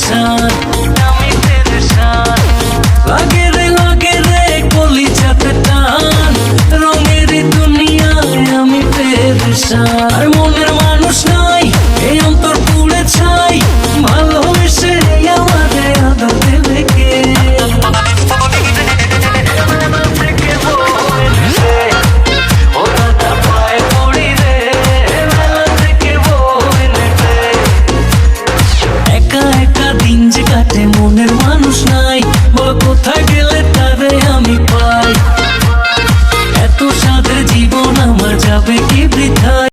साथ डामी तेरे साथ लगे रे लगे रे कोली जाते तान रंगेरी दुनिया আমি পেরেশান আর মনে মানুষ নাই বলো কোথায়